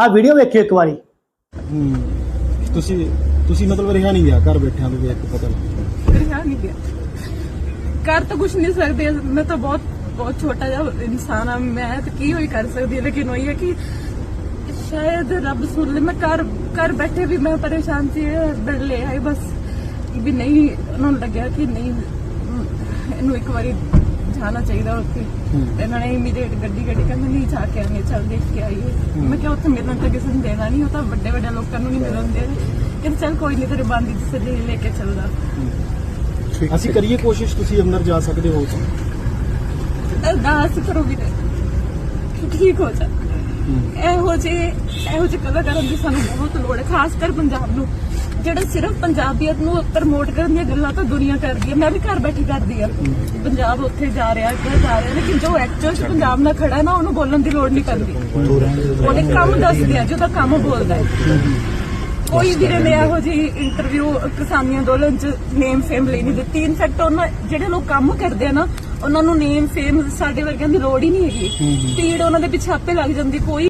ਆਹ ਵੀਡੀਓ ਵੇਖਿਓ ਇੱਕ ਵਾਰੀ। ਹੂੰ। ਤੁਸੀਂ ਤੁਸੀਂ ਮਤਲਬ ਰਿਹਾ ਨਹੀਂ ਗਿਆ ਘਰ ਬੈਠਿਆਂ ਨੂੰ ਵੇਖ ਕੇ ਪਤਾ ਲੱਗਾ ਰਿਹਾ ਨਹੀਂ ਗਿਆ। ਕਰ ਤਾਂ ਕੁਝ ਨਹੀਂ ਸਕਦੇ। ਮੈਂ ਤਾਂ ਬਹੁਤ ਬਹੁਤ ਛੋਟਾ ਜਿਹਾ ਇਨਸਾਨ ਆ। ਮੈਂ ਤਾਂ ਕੀ ਹੋਈ ਕਰ ਸਕਦੀ ਹਾਂ? ਲੇਕਿਨ ਉਹੀ ਹੈ ਕਿ ਸ਼ਾਇਦ ਰੱਬ ਸੁਣ ਲੈ। ਮੈਂ ਘਰ ਘਰ ਬੈਠੇ ਵੀ ਮੈਂ ਪਰੇਸ਼ਾਨ ਸੀ ਬਿਲ ਲੈ ਆਈ ਬਸ। ਵੀ ਨਹੀਂ ਉਹਨਾਂ ਨੂੰ ਲੱਗਿਆ ਕਿ ਨਹੀਂ ਇਹਨੂੰ ਇੱਕ ਵਾਰੀ ਜਾਣਾ ਚਾਹੀਦਾ ਉੱਥੇ। ਤੇ ਇਹਨਾਂ ਨੇ ਇਮੀਡੀਏਟ ਗੱਡੀ ਗੱਡੀ ਕਹਿੰਦੇ ਨਹੀਂ ਜਾ ਕੇ ਆਨੇ ਚੱਲ ਦੇਖ ਕੇ ਆਈਏ। ਮੈਂ ਕਿਹਾ ਉੱਥੇ ਮਿਲਣ ਤਾਂ ਕਿਸੇ ਨੂੰ ਦੇਣਾ ਨਹੀਂ ਉਹ ਤਾਂ ਵੱਡੇ ਵੱਡੇ ਲੋਕਾਂ ਨੂੰ ਨਹੀਂ ਮਿਲਣ ਦੇ ਕਹਿੰਦੇ ਚੱਲ ਕੋਈ ਨਹੀਂ ਤੇਰੇ ਬੰਦੀ ਦੀ ਸੱਜੇ ਲੈ ਕੇ ਚੱਲਦਾ। ਅਸੀਂ ਕਰੀਏ ਕੋਸ਼ਿਸ਼ ਤੁਸੀਂ ਅੰਦਰ ਜਾ ਸਕਦੇ ਹੋ। ਤਾਂ ਅਰਦਾਸ ਕਰੋ ਵੀਰੇ। ਠੀਕ ਹੋ ਜਾ। ਇਹੋ ਜਿਹੇ ਇਹੋ ਜਿਹੇ ਕਲਾਕਾਰਾਂ ਦੀ ਸਾਨੂੰ ਬਹੁਤ ਲੋੜ ਹੈ, ਖਾਸ ਕਰ ਪੰਜਾਬ ਨੂੰ। ਜਿਹੜਾ ਸਿਰਫ ਪੰਜਾਬੀਅਤ ਨੂੰ ਪ੍ਰਮੋਟ ਕਰਨ ਦੀਆਂ ਗੱਲਾਂ ਤਾਂ ਦੁਨੀਆ ਕਰਦੀ ਹੈ। ਮੈਂ ਵੀ ਘਰ ਬੈਠੀ ਕਰਦੀ ਆ ਪੰਜਾਬ ਉੱਥੇ ਜਾ ਰਿਹਾ, ਇੱਧਰ ਜਾ ਰਿਹਾ, ਲੇਕਿਨ ਜੋ ਐਕਚੁਅਲ ਚ ਪੰਜਾਬ ਨਾਲ ਖੜਾ ਹੈ ਨਾ, ਉਹਨੂੰ ਬੋਲਣ ਦੀ ਲੋੜ ਨਹੀਂ ਕਰਦੀ ਉਹਨੇ ਕੰਮ ਦੱਸਦੇ ਆ ਜਿਹਦਾ ਕੰਮ ਬੋਲਦਾ ਹੈ। ਕੋਈ ਵੀਰੇ ਨੇ ਇਹੋ ਜੀ ਇੰਟਰਵਿਊ ਕਿਸਾਨੀ ਅੰਦੋਲਨ ਚ ਨੇਮ ਫੇਮ ਲਈ ਨਹੀਂ ਦਿੱਤੀ। ਇਨਫੈਕਟ ਉਹਨਾਂ ਜਿਹੜੇ ਲੋਕ ਕੰਮ ਕਰਦੇ ਆ ਨਾ ਉਹਨਾਂ ਨੂੰ ਨੇਮ ਫੇਮ ਸਾਡੇ ਵਰਗਿਆਂ ਦੀ ਲੋੜ ਹੀ ਨਹੀਂ ਹੈਗੀ। ਭੀੜ ਉਹਨਾਂ ਦੇ ਪਿੱਛੇ ਆਪੇ ਲੱਗ ਜਾਂਦੀ ਕੋਈ